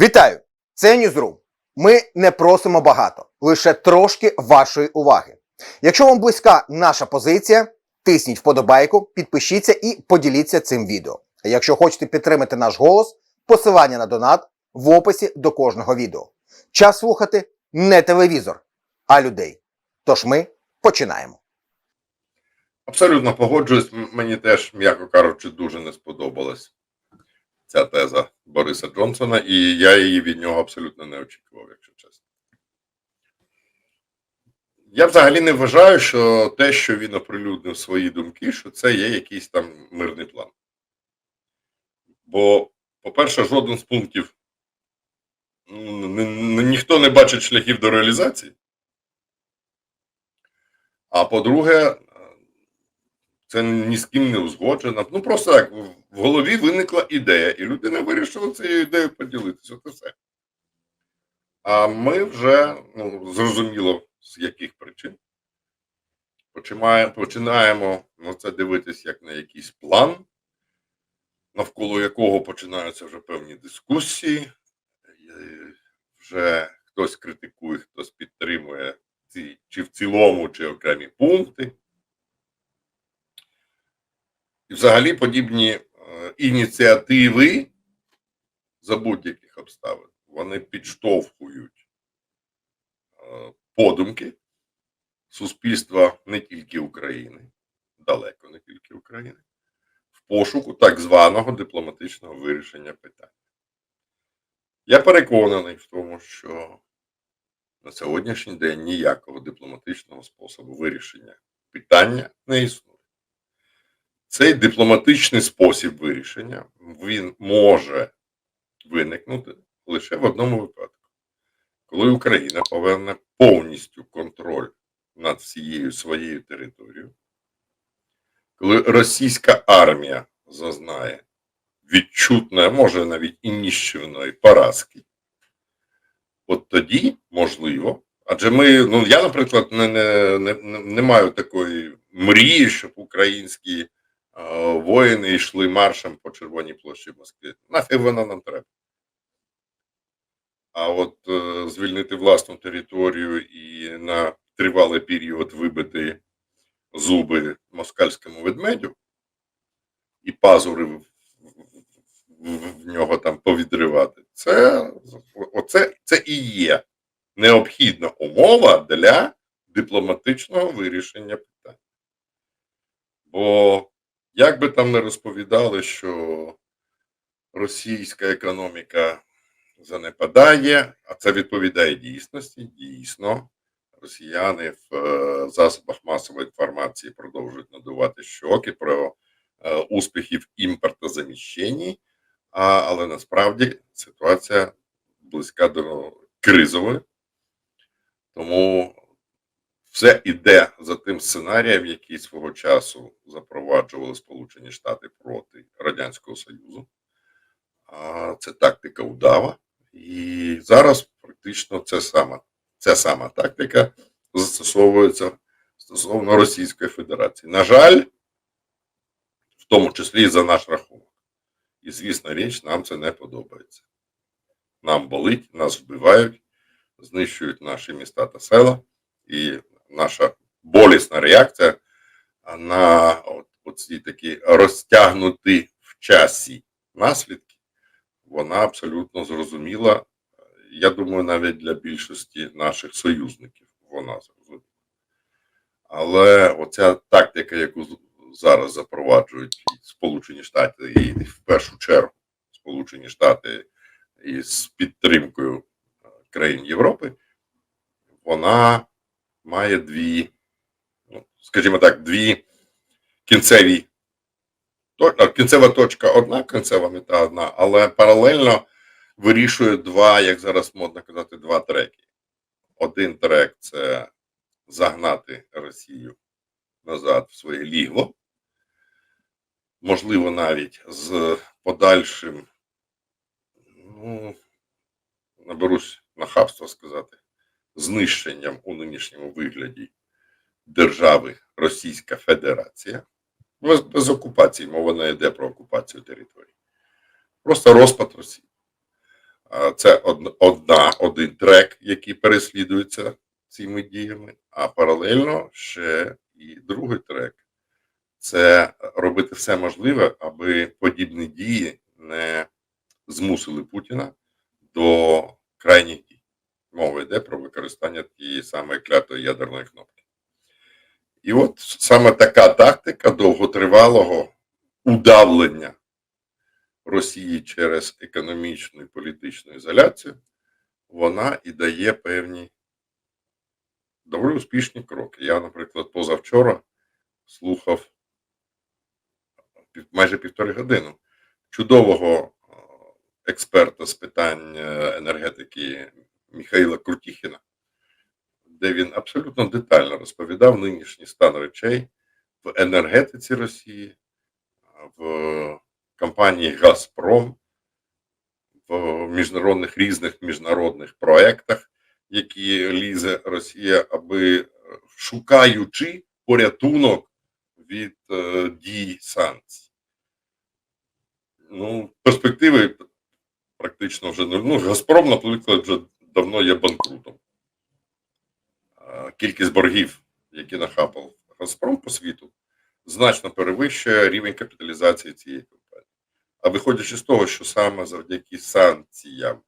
Вітаю! Це Ньюзрум. Ми не просимо багато, лише трошки вашої уваги. Якщо вам близька наша позиція, тисніть вподобайку, підпишіться і поділіться цим відео. А якщо хочете підтримати наш голос, посилання на донат в описі до кожного відео. Час слухати не телевізор, а людей. Тож ми починаємо. Абсолютно погоджуюсь. Мені теж, м'яко кажучи, дуже не сподобалась ця теза Бориса Джонсона, і я її від нього абсолютно не очікував, якщо чесно. Я взагалі не вважаю, що те, що він оприлюднив свої думки, що це є якийсь там мирний план. Бо, по-перше, жоден з пунктів ну, ні- ні- ніхто не бачить шляхів до реалізації. А по-друге, це ні з ким не узгоджено. Ну просто так, в голові виникла ідея, і людина вирішила цією ідеєю поділитися. І все. А ми вже ну, зрозуміло, з яких причин. Починаємо, починаємо на це дивитись як на якийсь план, навколо якого починаються вже певні дискусії. Е, Вже хтось критикує, хтось підтримує ці, чи в цілому, чи окремі пункти. І взагалі подібні ініціативи за будь-яких обставин вони підштовхують е, подумки суспільства не тільки України, далеко не тільки України, в пошуку так званого дипломатичного вирішення питань. Я переконаний в тому, що на сьогоднішній день ніякого дипломатичного способу вирішення питання не існує. Цей дипломатичний спосіб вирішення він може виникнути лише в одному випадку, коли Україна поверне повністю контроль над всією своєю територією, коли російська армія зазнає відчутної, може навіть і ніщівної поразки, от тоді можливо. Адже ми, ну я, наприклад, не, не, не, не маю такої мрії, щоб українські воїни йшли маршем по Червоній площі Москви. Нафіг воно нам треба. А от е, звільнити власну територію і на тривалий період вибити зуби москальському ведмедю і пазури в, в, нього там повідривати, це, оце, це і є необхідна умова для дипломатичного вирішення питань. Бо як би там не розповідали, що російська економіка занепадає, а це відповідає дійсності, дійсно, росіяни в е, засобах масової інформації продовжують надувати щоки про е, успіхи в імпортозаміщенні, але насправді ситуація близька до кризової. Тому все йде за тим сценарієм, який свого часу запроваджували Сполучені Штати проти Радянського Союзу. Це тактика удава. І зараз практично це сама, ця сама тактика застосовується стосовно Російської Федерації. На жаль, в тому числі і за наш рахунок. І, звісно, річ, нам це не подобається. Нам болить, нас вбивають, знищують наші міста та села, і наша болісна реакція на от, оці такі розтягнуті в часі наслідки, вона абсолютно зрозуміла. Я думаю, навіть для більшості наших союзників вона зрозуміла. Але оця тактика, яку зараз запроваджують Сполучені Штати, і в першу чергу Сполучені Штати із підтримкою е, країн Європи, вона має дві, ну, скажімо так, дві кінцеві. Кінцева точка одна, кінцева мета одна, але паралельно вирішує два, як зараз модно казати, два треки. Один трек це загнати Росію назад в своє лігло, можливо, навіть з подальшим, ну, наберусь нахабства сказати, знищенням у нинішньому вигляді держави Російська Федерація. Без, без окупації, мова не йде про окупацію території. Просто розпад Росії. Це одна, один трек, який переслідується цими діями, а паралельно ще і другий трек це робити все можливе, аби подібні дії не змусили Путіна до крайніх. Мова йде про використання тієї самої клятої ядерної кнопки. І от саме така тактика довготривалого удавлення Росії через економічну і політичну ізоляцію, вона і дає певні доволі успішні кроки. Я, наприклад, позавчора слухав майже півтори години чудового експерта з питань е, енергетики Михайла Крутіхіна, де він абсолютно детально розповідав нинішній стан речей в енергетиці Росії, в компанії Газпром, в міжнародних різних міжнародних проєктах, які лізе Росія, аби е, шукаючи порятунок від е, дій санкцій. Ну, перспективи практично вже ну, Газпром, наприклад, вже давно є банкрутом. Кількість боргів, які нахапав Газпром по світу, значно перевищує рівень капіталізації цієї компанії. А виходячи з того, що саме завдяки санкціям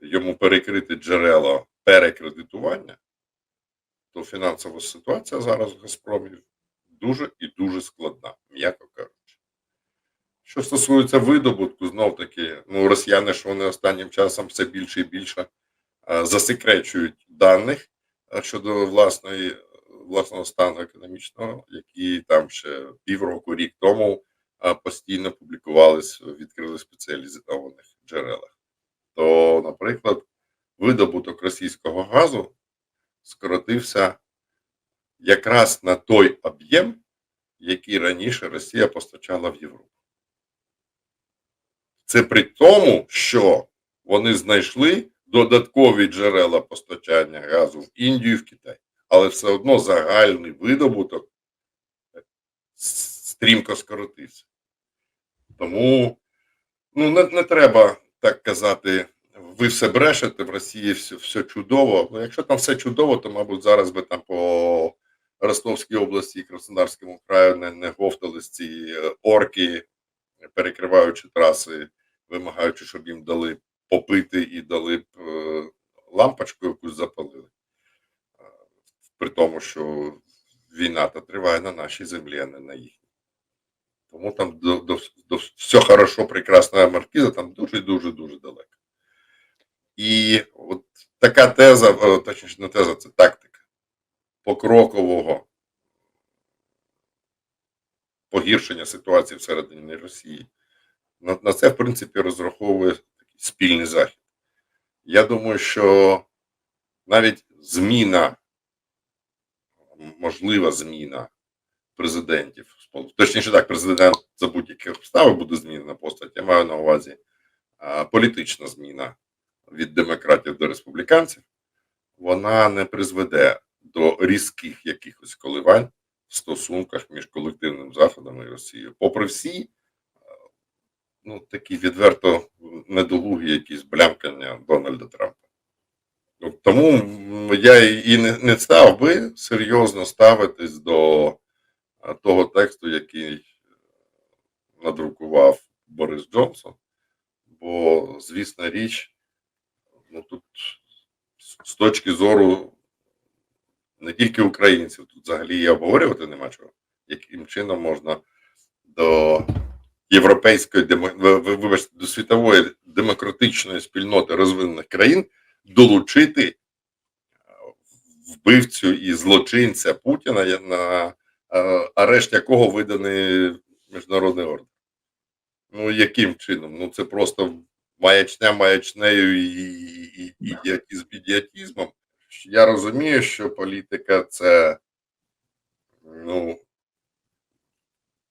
йому перекрити джерела перекредитування, то фінансова ситуація зараз в Газпромі дуже і дуже складна, м'яко кажучи. Що стосується видобутку, знов таки, ну, росіяни, що вони останнім часом все більше і більше засекречують даних е, щодо власної, власного стану економічного, які там ще півроку, рік тому е, постійно публікувались, відкрили спеціалізованих джерелах. То, наприклад, видобуток російського газу скоротився якраз на той об'єм, який раніше Росія постачала в Європу. Це при тому, що вони знайшли додаткові джерела постачання газу в Індію в Китай. Але все одно загальний видобуток стрімко скоротився. Тому ну, не, не треба так казати, ви все брешете, в Росії все, все чудово. Ну, якщо там все чудово, то, мабуть, зараз би там по Ростовській області і Краснодарському краю не, не говтались ці е, орки, перекриваючи траси, вимагаючи, щоб їм дали попити і дали б е, лампочку якусь запалили. При тому, що війна та триває на нашій землі, а не на їхній. Тому там до, до, до все хорошо, прекрасна маркіза, там дуже дуже далеко. І от така теза, е, точніше, не теза, це тактика покрокового погіршення ситуації всередині Росії. На, на це, в принципі, розраховує спільний захід. Я думаю, що навіть зміна, можлива зміна президентів, точніше так, президент за будь-яких обставин буде змінена постать. Я маю на увазі політична зміна від демократів до республіканців, вона не призведе до різких якихось коливань в стосунках між колективним Заходом і Росією. Попри всі, ну, такі відверто недолугі якісь блямкання Дональда Трампа. Ну, Тому я і не, не став би серйозно ставитись до того тексту, який е, надрукував Борис Джонсон. Бо, звісна річ, ну тут з точки зору не тільки українців, тут взагалі і обговорювати нема чого, яким чином можна до європейської вибачте, до світової демократичної спільноти розвинених країн долучити е, вбивцю і злочинця Путіна, на е, арешт якого виданий міжнародний орден. Ну, яким чином? Ну, це просто маячня маячнею і, і, і ідіотизм ідіотизмом. Я розумію, що політика це, ну,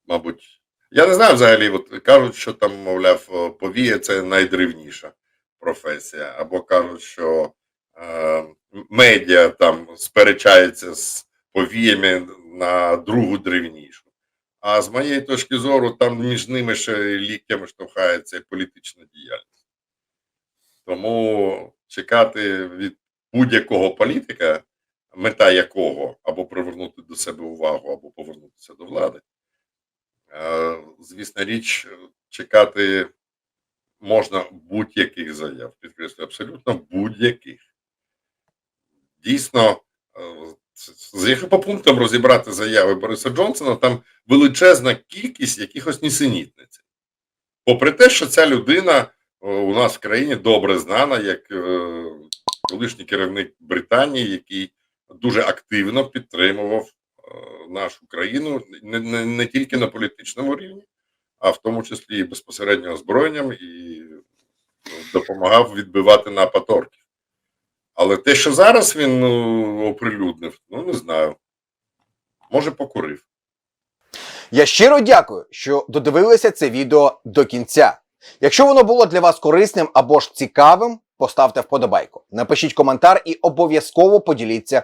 мабуть, я не знаю взагалі, от кажуть, що там, мовляв, повія це найдревніша професія, або кажуть, що е, медіа там сперечається з повіями на другу древнішу. А з моєї точки зору, там між ними ще ліктями штовхається політична діяльність. Тому чекати від будь-якого політика, мета якого або привернути до себе увагу, або повернутися до влади. Е, Звісна річ, чекати можна будь-яких заяв, підкреслюю, абсолютно будь-яких. Дійсно, е, яким по пунктам розібрати заяви Бориса Джонсона, там величезна кількість якихось нісенітниць. Попри те, що ця людина у нас в країні добре знана як е, колишній керівник Британії, який дуже активно підтримував е, нашу країну не, не, не тільки на політичному рівні, а в тому числі і безпосередньо озброєнням і ну, допомагав відбивати напад орків. Але те, що зараз він ну, оприлюднив, ну не знаю. Може, покурив. Я щиро дякую, що додивилися це відео до кінця. Якщо воно було для вас корисним або ж цікавим, поставте вподобайку, напишіть коментар і обов'язково поділіться